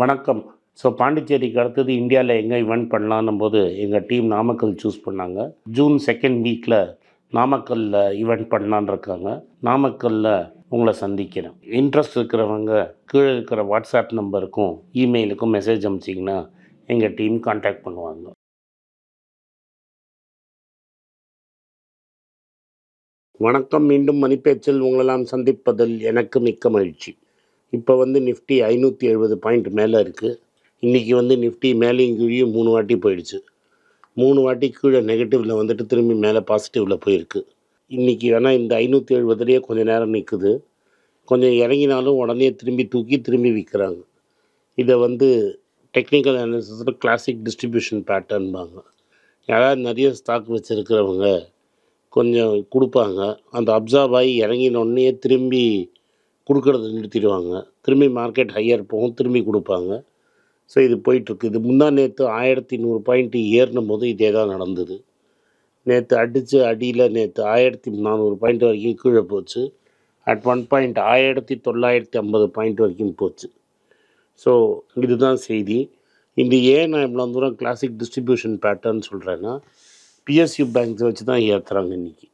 வணக்கம். ஸோ பாண்டிச்சேரிக்கு அடுத்தது இந்தியாவில் எங்கே இவெண்ட் பண்ணலான்னும் போது எங்கள் டீம் நாமக்கல் சூஸ் பண்ணாங்க. ஜூன் செகண்ட் வீக்கில் நாமக்கல்லில் இவெண்ட் பண்ணலான்னு இருக்காங்க. நாமக்கல்லில் உங்களை சந்திக்கிறேன். இன்ட்ரெஸ்ட் இருக்கிறவங்க கீழே இருக்கிற வாட்ஸ்அப் நம்பருக்கும் இமெயிலுக்கும் மெசேஜ் அனுப்பிச்சிங்கன்னா எங்கள் டீம் காண்டாக்ட் பண்ணுவாங்க. வணக்கம். மீண்டும் மணிப்பேச்சில் உங்களெல்லாம் சந்திப்பதில் எனக்கு மிக்க மகிழ்ச்சி. இப்போ வந்து நிஃப்டி ஐநூற்றி எழுபது பாயிண்ட் மேலே இருக்குது இன்றைக்கி வந்து நிஃப்டி மேலேயும் கீழேயும் மூணு வாட்டி போயிடுச்சு. மூணு வாட்டி கீழே நெகட்டிவில் வந்துட்டு திரும்பி மேலே பாசிட்டிவில் போயிருக்கு. இன்றைக்கி வேணால் இந்த ஐநூற்றி எழுபதுலேயே கொஞ்சம் நேரம் நிற்குது கொஞ்சம் இறங்கினாலும் உடனே திரும்பி தூக்கி திரும்பி விற்கிறாங்க இதை வந்து டெக்னிக்கல் அனாலிசிஸில் கிளாசிக் டிஸ்ட்ரிபியூஷன் பேட்டர்ன்பாங்க யாராவது நிறைய ஸ்டாக் வச்சுருக்கிறவங்க கொஞ்சம் கொடுப்பாங்க. அந்த அப்சர்வ் ஆகி இறங்கினோடனே திரும்பி கொடுக்கறத நிறுத்திடுவாங்க. திரும்பி மார்க்கெட் ஹையர் போகும் திரும்பி கொடுப்பாங்க. ஸோ இது போயிட்டுருக்கு. இது முந்தா நேற்று ஆயிரத்தி நூறு பாயிண்ட் ஏறினும் போது இதே தான் நடந்தது. நேற்று அடித்து அடியில் நேற்று ஆயிரத்தி நானூறு பாயிண்ட் வரைக்கும் கீழே போச்சு. அட் ஒன் பாயிண்ட் ஆயிரத்தி தொள்ளாயிரத்தி ஐம்பது பாயிண்ட் வரைக்கும் போச்சு. ஸோ இதுதான் செய்தி. இந்த ஏன் நான் இவ்வளோ தூரம் கிளாசிக் டிஸ்ட்ரிபியூஷன் பேட்டர்ன் சொல்கிறேன்னா பிஎஸ்யூ பேங்க்ஸை வச்சு தான் ஏற்றுறாங்க இன்றைக்கி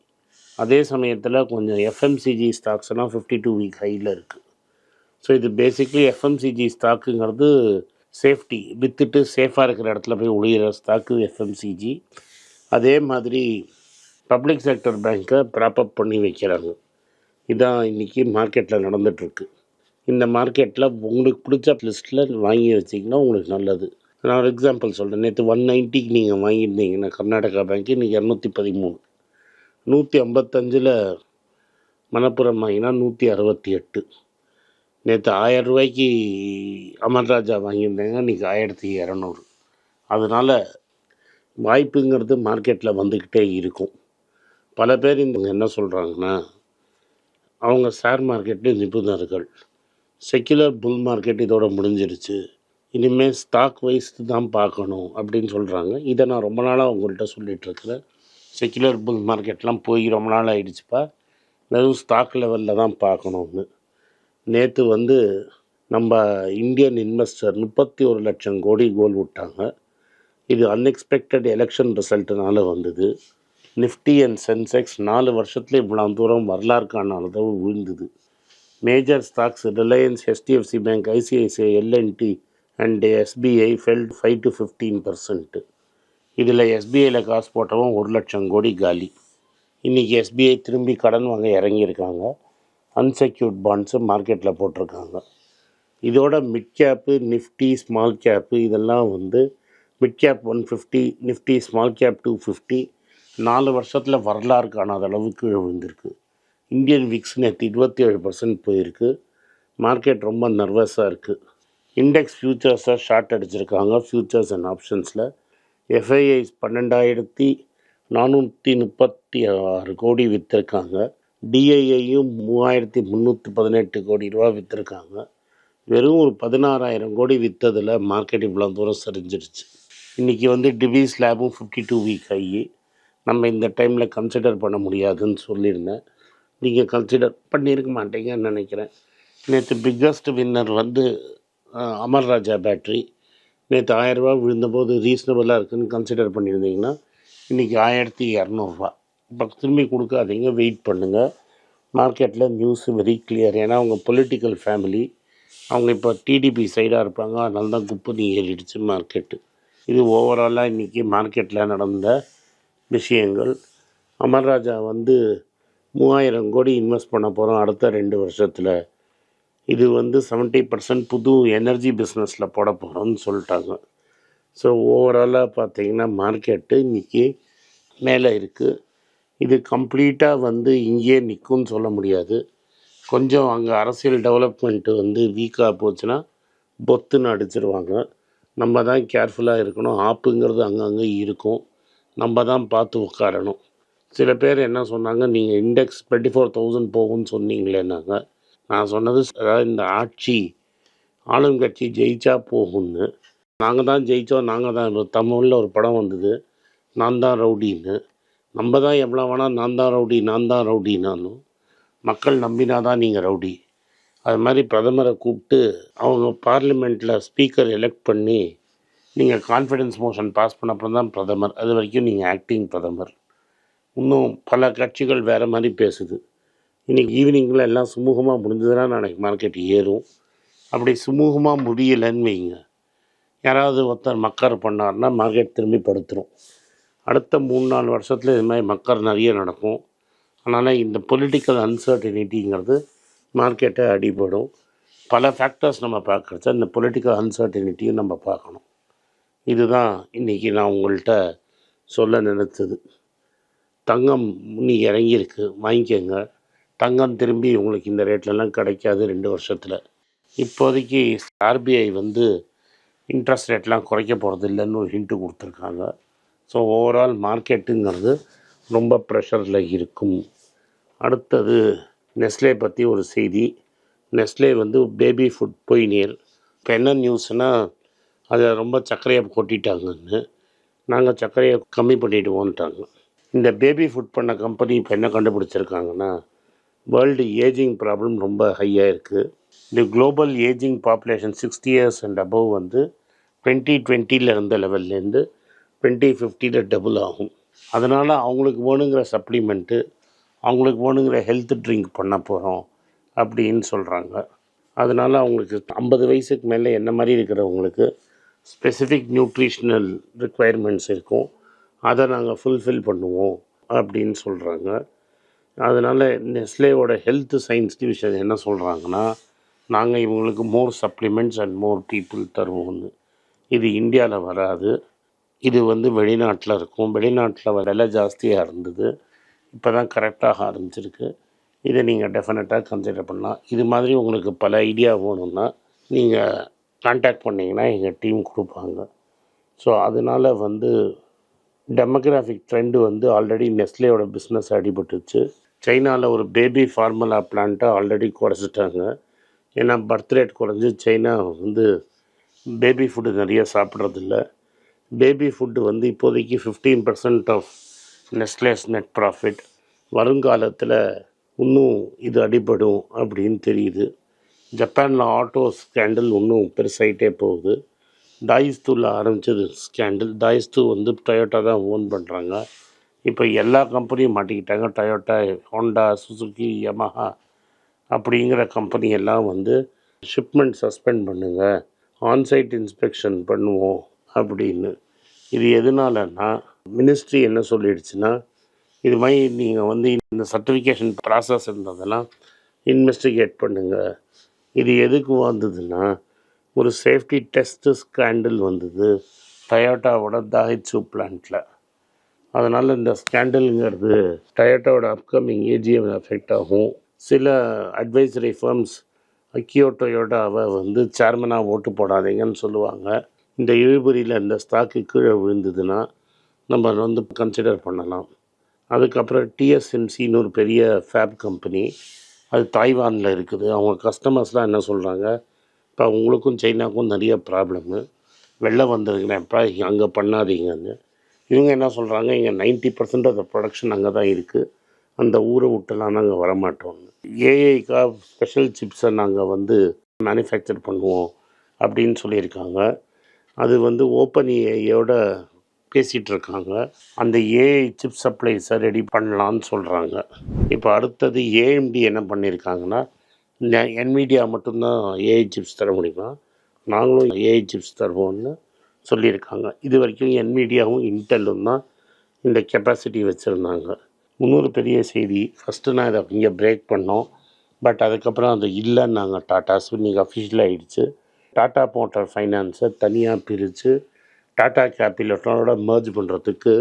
அதே சமயத்தில் கொஞ்சம் FMCG stocks fifty two week ஹையில் இருக்குது ஸோ இது பேசிக்லி எஃப்எம்சிஜி ஸ்டாக்குங்கிறது சேஃப்டி விற்றுட்டு சேஃபாக இருக்கிற இடத்துல போய் ஒளியிற ஸ்டாக்கு எஃப்எம்சிஜி அதே மாதிரி பப்ளிக் செக்டர் பேங்க்கை ப்ராப்பப் பண்ணி வைக்கிறாங்க. இதான் இன்றைக்கி மார்க்கெட்டில் நடந்துகிட்ருக்கு இந்த மார்க்கெட்டில் உங்களுக்கு பிடிச்ச லிஸ்ட்டில் வாங்கி வச்சிங்கன்னா உங்களுக்கு நல்லது. நான் ஒரு எக்ஸாம்பிள் சொல்கிறேன் நேற்று ஒன் நைன்ட்டிக்கு நீங்கள் வாங்கியிருந்தீங்கன்னா கர்நாடகா பேங்க்கு இன்றைக்கி இரநூத்தி பதிமூணு. நூற்றி ஐம்பத்தஞ்சில் மணப்புறம் வாங்கினா நூற்றி அறுபத்தி எட்டு. நேற்று ஆயிரம் ரூபாய்க்கு அமர்ராஜா வாங்கியிருந்தாங்க இன்றைக்கி ஆயிரத்தி இரநூறு. அதனால் வாய்ப்புங்கிறது மார்க்கெட்டில் வந்துக்கிட்டே இருக்கும். பல பேர் இந்த என்ன சொல்கிறாங்கன்னா அவங்க ஷேர் மார்க்கெட்டில் நிபுணர்கள் செக்குலர் புல் மார்க்கெட் இதோட முடிஞ்சிருச்சு இனிமேல் ஸ்டாக் வைஸ் தான் பார்க்கணும் அப்படின்னு சொல்கிறாங்க இதை நான் ரொம்ப நாளாக அவங்கள்ட்ட சொல்லிகிட்ருக்கிறேன் செக்குலர் புல் மார்க்கெட்லாம் போய் ரொம்ப நாள் ஆகிடுச்சுப்பா வெறும் ஸ்டாக் லெவலில் தான் பார்க்கணும்னு நேற்று வந்து நம்ம இந்தியன் இன்வெஸ்டர் முப்பத்தி ஒரு லட்சம் கோடி கோல் விட்டாங்க. இது அன்எக்ஸ்பெக்டட் எலெக்ஷன் ரிசல்ட்டுனால வந்தது. நிஃப்டி அண்ட் சென்செக்ஸ் நாலு வருஷத்தில் இவ்வளோ தூரம் வரலாறு காண அளவு விழுந்தது major stocks Reliance HDFC bank ICICI LNT and SBI fell five to fifteen percent இதில் எஸ்பிஐயில் காசு போட்டவன் ஒரு லட்சம் கோடி காலி. இன்றைக்கி எஸ்பிஐ திரும்பி கடன் வாங்க இறங்கியிருக்காங்க. அன்செக்யூர்ட் பாண்ட்ஸு மார்க்கெட்டில் போட்டிருக்காங்க. இதோட mid cap Nifty small cap இதெல்லாம் வந்து mid cap one fifty Nifty small cap two fifty நாலு வருஷத்தில் வரலாறு காணாத அளவுக்கு விழுந்திருக்கு. இந்தியன் விக்ஸ் நேற்று இருபத்தி ஏழு பர்சன்ட் போயிருக்கு. மார்க்கெட் ரொம்ப நர்வஸாக இருக்குது இண்டெக்ஸ் ஃபியூச்சர்ஸை ஷார்ட் அடிச்சிருக்காங்க. ஃபியூச்சர்ஸ் அண்ட் ஆப்ஷன்ஸில் எஃப்ஐஐஸ் பன்னெண்டாயிரத்தி நானூற்றி முப்பத்தி ஆறு கோடி விற்றுருக்காங்க டிஐஐயும் மூவாயிரத்தி முந்நூற்றி பதினெட்டு கோடி ரூபா விற்றுருக்காங்க வெறும் ஒரு பதினாறாயிரம் கோடி விற்றதில் மார்க்கெட் இவ்வளோ தூரம் சரிஞ்சிருச்சு. இன்றைக்கி வந்து டிவிஸ் லேபும் ஃபிஃப்டி டூ வீக் ஆகி நம்ம இந்த டைமில் கன்சிடர் பண்ண முடியாதுன்னு சொல்லியிருந்தேன். நீங்கள் கன்சிடர் பண்ணியிருக்க மாட்டீங்கன்னு நினைக்கிறேன். நேற்று பிக்கஸ்ட் வின்னர் வந்து அமர்ராஜா அமர் ராஜா பேட்ரி நேற்று ஆயரூபா விழுந்தபோது ரீசனபுளாக இருக்குன்னு கன்சிடர் பண்ணியிருந்தீங்கன்னா இன்றைக்கி ஆயிரத்தி இரநூறுபா இப்போ திரும்பி கொடுக்காதீங்க வெயிட் பண்ணுங்கள் மார்க்கெட்டில் நியூஸ் வெரி கிளியர் ஏன்னா அவங்க பொலிட்டிக்கல் ஃபேமிலி அவங்க இப்போ டிடிபி சைடாக இருப்பாங்க. அதனால தான் குப்புனி ஏறிடுச்சு மார்க்கெட்டு இது ஓவராலாக இன்றைக்கி மார்க்கெட்டில் நடந்த விஷயங்கள். அமர்ராஜா வந்து மூவாயிரம் கோடி இன்வெஸ்ட் பண்ண போகிறோம் அடுத்த ரெண்டு வருஷத்தில். இது வந்து 70% பர்சன்ட் புது எனர்ஜி பிஸ்னஸில் போட போகிறோம்னு சொல்லிட்டாங்க. ஸோ ஓவராலாக பார்த்தீங்கன்னா மார்க்கெட்டு இன்றைக்கி மேலே இருக்குது இது கம்ப்ளீட்டாக வந்து இங்கேயே நிற்கும்னு சொல்ல முடியாது. கொஞ்சம் அங்கே அரசியல் டெவலப்மெண்ட்டு வந்து வீக்காக போச்சுன்னா பொத்துன்னு அடிச்சிருவாங்க. நம்ம தான் கேர்ஃபுல்லாக இருக்கணும். ஆப்புங்கிறது அங்கங்கே இருக்கும். நம்ம தான் பார்த்து உட்காரணும். சில பேர் என்ன சொன்னாங்க? நீங்கள் இண்டெக்ஸ் டுவெண்ட்டி ஃபோர் தௌசண்ட் போகும்னு சொன்னீங்களேன்னாங்க. நான் சொன்னது அதாவது இந்த ஆட்சி ஆளுங்கட்சி ஜெயிச்சா போகும்னு. நாங்கள் தான் ஜெயித்தோம் நாங்கள் தான் தமிழில் ஒரு படம் வந்தது நான் தான் ரவுடின்னு. நம்ம தான் எவ்வளோ வேணால் நான் தான் ரவுடி நான் தான் ரவுடினாலும் மக்கள் நம்பினா தான் நீங்கள் ரவுடி. அது மாதிரி பிரதமரை கூப்பிட்டு அவங்க பார்லிமெண்ட்டில் ஸ்பீக்கர் எலெக்ட் பண்ணி நீங்கள் கான்ஃபிடன்ஸ் மோஷன் பாஸ் பண்ணப்புறம் தான் பிரதமர். அது வரைக்கும் நீங்கள் ஆக்டிங் பிரதமர். இன்னும் பல கட்சிகள் வேறு மாதிரி பேசுது. இன்றைக்கி ஈவினிங்கில் எல்லாம் சுமூகமாக முடிஞ்சதுன்னா நாளைக்கு மார்க்கெட் ஏறும். அப்படி சுமூகமாக முடியலைன்னு வைங்க. யாராவது ஒருத்தர் மக்கர் பண்ணார்னா மார்க்கெட் திரும்பி படுத்துரும். அடுத்த மூணு நாலு வருஷத்தில் இது மாதிரி மக்கர் நிறைய நடக்கும். அதனால் இந்த பொலிட்டிக்கல் அன்சர்டினிட்டிங்கிறது மார்க்கெட்டை அடிபடும். பல ஃபேக்டர்ஸ் நம்ம பார்க்குறச்ச இந்த பொலிட்டிக்கல் அன்சர்டினிட்டியும் நம்ம பார்க்கணும். இதுதான் இன்றைக்கி நான் உங்கள்கிட்ட சொல்ல நினைத்தது. தங்கம் முன்னி இறங்கியிருக்கு. வாங்கிக்கோங்க. தங்கம் திரும்பி உங்களுக்கு இந்த ரேட்லலாம் கிடைக்காது ரெண்டு வருஷத்தில். இப்போதைக்கு ஆர்பிஐ வந்து இன்ட்ரெஸ்ட் ரேட்லாம் குறைக்க போகிறது இல்லைன்னு ஒரு ஹிண்ட்டு கொடுத்துருக்காங்க. ஸோ ஓவரால் மார்க்கெட்டுங்கிறது ரொம்ப ப்ரெஷரில் இருக்கும். அடுத்தது நெஸ்லே பற்றி ஒரு செய்தி. நெஸ்லே வந்து பேபி ஃபுட் பொய்னியல் இப்போ என்ன நியூஸ்னால் அதை ரொம்ப சர்க்கரையை கொட்டிட்டாங்கன்னு. நாங்கள் சர்க்கரையை கம்மி பண்ணிவிடுவோன்ட்டாங்க இந்த பேபி ஃபுட் பண்ண கம்பெனி இப்போ என்ன கண்டுபிடிச்சிருக்காங்கன்னா வேர்ல்டு ஏஜிங் ப்ராப்ளம் ரொம்ப ஹையாக இருக்குது இந்த global ageing population sixty years and above வந்து டுவெண்ட்டி டுவெண்ட்டியில் இருந்த லெவல்லேருந்து டுவெண்ட்டி ஃபிஃப்டியில் டபுள் ஆகும். அதனால் அவங்களுக்கு வேணுங்கிற சப்ளிமெண்ட்டு அவங்களுக்கு வேணுங்கிற ஹெல்த் ட்ரிங்க் பண்ண போகிறோம் அப்படின்னு சொல்கிறாங்க அதனால் அவங்களுக்கு ஐம்பது வயசுக்கு மேலே என்ன மாதிரி இருக்கிறவங்களுக்கு ஸ்பெசிஃபிக் நியூட்ரிஷ்னல் ரிக்குவயர்மெண்ட்ஸ் இருக்கும். அதை நாங்கள் ஃபுல்ஃபில் பண்ணுவோம் அப்படின்னு சொல்கிறாங்க அதனால் நெஸ்லேவோட ஹெல்த் சயின்ஸ் டிவிஷன் என்ன சொல்கிறாங்கன்னா நாங்கள் இவங்களுக்கு more supplements and more people தருவோம்னு இது இந்தியாவில் வராது. இது வந்து வெளிநாட்டில் இருக்கும். வெளிநாட்டில் விலை ஜாஸ்தியாக இருந்தது. இப்போ தான் கரெக்டாக ஆரம்பிச்சிருக்கு. இதை நீங்கள் டெஃபினட்டாக கன்சிடர் பண்ணலாம். இது மாதிரி உங்களுக்கு பல ஐடியா வேணும்னா நீங்கள் கான்டாக்ட் பண்ணிங்கன்னா எங்கள் டீம் கொடுப்பாங்க. ஸோ அதனால் வந்து டெமோக்ராஃபிக் ட்ரெண்டு வந்து ஆல்ரெடி நெஸ்லேயோட பிஸ்னஸ் அடிபட்டுச்சு. சைனாவில் ஒரு பேபி ஃபார்முலா பிளான்ட்டை ஆல்ரெடி குறைச்சிட்டாங்க. ஏன்னா பர்த் ரேட் குறைஞ்சி சைனா வந்து பேபி ஃபுட்டு நிறைய சாப்பிட்றதில்ல. பேபி ஃபுட்டு வந்து இப்போதைக்கு fifteen percent of Nestle's net profit வருங்காலத்தில் இன்னும் இது அடிபடும் அப்படின்னு தெரியுது. ஜப்பானில் ஆட்டோ ஸ்கேண்டல் இன்னும் பெருசாயிட்டே போகுது. டாயிஸ்தூவில் ஆரம்பித்தது ஸ்கேண்டில். டாயிஸ்தூ வந்து டொயோட்டா தான் ஓன் பண்ணுறாங்க இப்போ எல்லா கம்பெனியும் மாட்டிக்கிட்டாங்க. டொயோட்டா ஹோண்டா சுசுகி யமஹா அப்படிங்கிற கம்பெனி எல்லாம் வந்து ஷிப்மெண்ட் சஸ்பெண்ட் பண்ணுங்கள் ஆன்சைட் இன்ஸ்பெக்ஷன் பண்ணுவோம் அப்படின்னு. இது எதனாலன்னா மினிஸ்ட்ரி என்ன சொல்லிடுச்சுன்னா இது மாதிரி நீங்கள் வந்து இந்த சர்டிஃபிகேஷன் ப்ராசஸ் இருந்ததெல்லாம் இன்வெஸ்டிகேட் பண்ணுங்கள் இது எதுக்கு வந்ததுன்னா ஒரு சேஃப்டி டெஸ்ட்டு ஸ்கேண்டில் வந்தது. டயோட்டாவோட தாஹிச்சு பிளான்ட்டில் அதனால் இந்த ஸ்கேண்டலுங்கிறது டயோட்டாவோட அப்கமிங் ஏஜிஎம் எஃபெக்ட் ஆகும். சில அட்வைசரி ஃபர்ம்ஸ் அக்கியோ வந்து சேர்மனாக ஓட்டு போடாதீங்கன்னு சொல்லுவாங்க. இந்த இழுபறியில் இந்த ஸ்டாக்கு கீழே விழுந்ததுன்னா நம்ம வந்து கன்சிடர் பண்ணலாம். அதுக்கப்புறம் டிஎஸ்எம்சின்னு ஒரு பெரிய ஃபேப் கம்பெனி அது தாய்வானில் இருக்குது. அவங்க கஸ்டமர்ஸ்லாம் என்ன சொல்கிறாங்க இப்போ உங்களுக்கும் சைனாக்கும் நிறைய ப்ராப்ளமு வெளில வந்துருக்கிறேன்ப்பா அங்கே பண்ணாதீங்கன்னு. இவங்க என்ன சொல்கிறாங்க இங்கே ninety percent of the production அங்கே தான் இருக்குது அந்த ஊரை விட்டுலாம் நாங்கள் வரமாட்டோம். ஏஐக்கா ஸ்பெஷல் சிப்ஸை நாங்கள் வந்து மேனுஃபேக்சர் பண்ணுவோம் அப்படின்னு சொல்லியிருக்காங்க. அது வந்து ஓப்பன் ஏஐயோட பேசிகிட்டு இருக்காங்க அந்த ஏஐ சிப் சப்ளைஸை ரெடி பண்ணலான்னு சொல்கிறாங்க இப்போ அடுத்தது ஏஎம்டி என்ன பண்ணியிருக்காங்கன்னா என்மீடியா மட்டும்தான் ஏஐ சிப்ஸ் தர முடியுமா? நாங்களும் ஏஐ சிப்ஸ் தருவோம்னு சொல்லியிருக்காங்க. இது வரைக்கும் என்மீடியாவும் இன்டெல்லும் தான் இந்த கெப்பாசிட்டி வச்சுருந்தாங்க. இன்னொரு பெரிய செய்தி. ஃபஸ்ட்டு நான் இதை இங்கே பிரேக் பண்ணோம். பட் அதுக்கப்புறம் அது இல்லைன்னு நாங்கள் டாட்டாஸ் இன்றைக்கி அஃபிஷியல் ஆகிடுச்சு டாட்டா மோட்டார் ஃபைனான்ஸை தனியாக பிரித்து டாட்டா கேபிட்டலோட மர்ஜ் பண்ணுறதுக்கு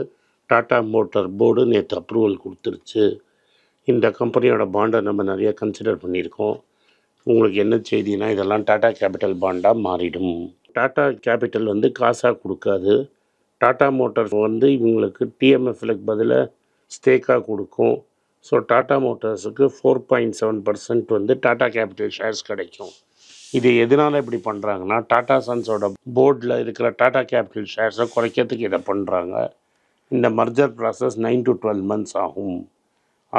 டாட்டா மோட்டார் போர்டு நேற்று அப்ரூவல் கொடுத்துருச்சு. இந்த கம்பெனியோட பாண்டை நம்ம நிறைய கன்சிடர் பண்ணியிருக்கோம். உங்களுக்கு என்ன செய்தினா இதெல்லாம் டாட்டா கேபிட்டல் பாண்டாக மாறிடும். டாடா கேபிட்டல் வந்து காசாக கொடுக்காது. டாடா மோட்டார்ஸ் வந்து இவங்களுக்கு டிஎம்எஃப்லுக்கு பதிலாக ஸ்டேக்காக கொடுக்கும். ஸோ டாடா மோட்டார்ஸுக்கு ஃபோர் பாயிண்ட் செவன் பர்சன்ட் வந்து டாடா கேபிட்டல் ஷேர்ஸ் கிடைக்கும். இது எதனால் இப்படி பண்ணுறாங்கன்னா டாடா சன்ஸோட போர்டில் இருக்கிற டாடா கேபிட்டல் ஷேர்ஸை குறைக்கிறதுக்கு இதை பண்ணுறாங்க இந்த merger process nine to twelve months ஆகும்.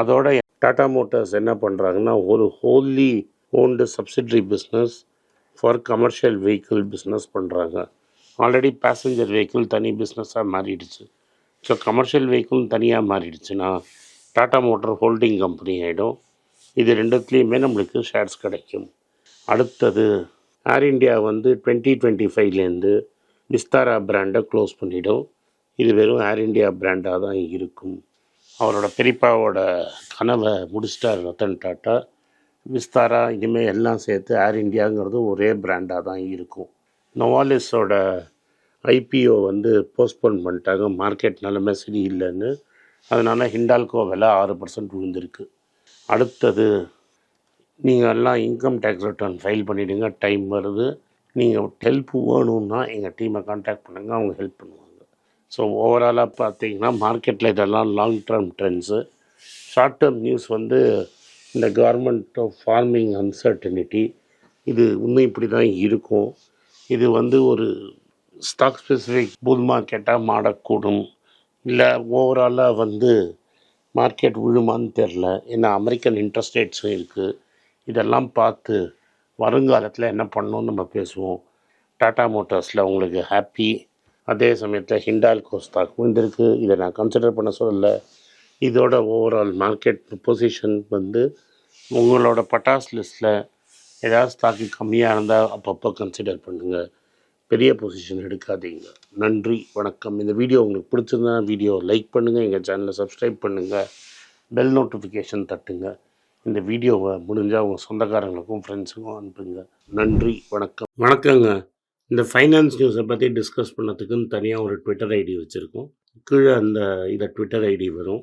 அதோட டாடா மோட்டார்ஸ் என்ன பண்ணுறாங்கன்னா ஒரு wholly owned subsidiary business for commercial vehicle business பண்ணுறாங்க ஆல்ரெடி பேசஞ்சர் வெஹிக்கிள் தனி பிஸ்னஸாக மாறிடுச்சு. ஸோ கமர்ஷியல் வெஹிக்கிள் தனியாக மாறிடுச்சுன்னா டாட்டா மோட்டார் ஹோல்டிங் கம்பெனி ஆகிடும் இது ரெண்டுத்துலேயுமே நம்மளுக்கு ஷேர்ஸ் கிடைக்கும். அடுத்தது ஏர் இண்டியா வந்து டுவெண்ட்டி டுவெண்ட்டி ஃபைவ்லேருந்து விஸ்தாரா பிராண்டை க்ளோஸ் பண்ணிவிடும் இது வெறும் ஏர் இண்டியா பிராண்டாக தான் இருக்கும். அவரோட பெரியப்பாவோட கனவை முடிச்சிட்டார் ரத்தன் டாட்டா. விஸ்தாரா இனிமேல் எல்லாம் சேர்த்து ஏர் இண்டியாங்கிறது ஒரே பிராண்டாக தான் இருக்கும். நொவாலிஸோட ஐபிஓ வந்து போஸ்ட்போன் பண்ணிட்டாங்க. மார்க்கெட் நிலைமை சரியில்லைன்னு. அதனால் ஹிண்டால்கோ விலை ஆறு பர்சன்ட் விழுந்திருக்கு அடுத்தது நீங்கள் எல்லாம் இன்கம் டேக்ஸ் ரிட்டர்ன் ஃபைல் பண்ணிவிடுங்க டைம் வருது. நீங்கள் ஹெல்ப் வேணும்னா எங்கள் டீமை காண்டாக்ட் பண்ணுங்கள் அவங்க ஹெல்ப் பண்ணுவாங்க. ஸோ ஓவராலாக பார்த்தீங்கன்னா மார்க்கெட்டில் இதெல்லாம் long term trends short term news வந்து இந்த கவர்மெண்ட் ஆஃப் ஃபார்மிங் அன்சர்டனிட்டி இது இன்னும் இப்படி தான் இருக்கும். இது வந்து ஒரு ஸ்டாக் ஸ்பெசிஃபிக் புல் மார்க்கெட்டாக மாடக்கூடும் இல்லை ஓவராலாக வந்து மார்க்கெட் விழுமான்னு தெரில ஏன்னா அமெரிக்கன் இன்ட்ரெஸ்ட் ரேட்ஸும் இருக்குது இதெல்லாம் பார்த்து வருங்காலத்தில் என்ன பண்ணணும்னு நம்ம பேசுவோம். டாடா மோட்டார்ஸில் உங்களுக்கு ஹாப்பி அதே சமயத்தில் ஹிண்டால்கோ ஸ்டாக் இருக்குது இதை நான் கன்சிடர் பண்ண சொல்லலை. இதோட ஓவரால் மார்க்கெட் பொசிஷன் வந்து உங்களோட பட்டாஸ் லிஸ்ட்டில் ஏதாவது ஸ்டாக்கு கம்மியாக இருந்தால் அப்பப்போ கன்சிடர் பண்ணுங்கள் பெரிய பொசிஷன் எடுக்காதீங்க. நன்றி வணக்கம். இந்த வீடியோ உங்களுக்கு பிடிச்சிருந்தா வீடியோ லைக் பண்ணுங்கள் எங்கள் சேனலை சப்ஸ்கிரைப் பண்ணுங்கள் பெல் நோட்டிஃபிகேஷன் தட்டுங்க. இந்த வீடியோவை முடிஞ்சால் உங்கள் சொந்தக்காரங்களுக்கும் ஃப்ரெண்ட்ஸுக்கும் அனுப்புங்க. நன்றி வணக்கம். வணக்கங்க. இந்த ஃபைனான்ஸ் நியூஸை பற்றி டிஸ்கஸ் பண்ணதுக்குன்னு தனியாக ஒரு ட்விட்டர் ஐடி வச்சுருக்கோம். கீழே அந்த இதை ட்விட்டர் ஐடி வரும்.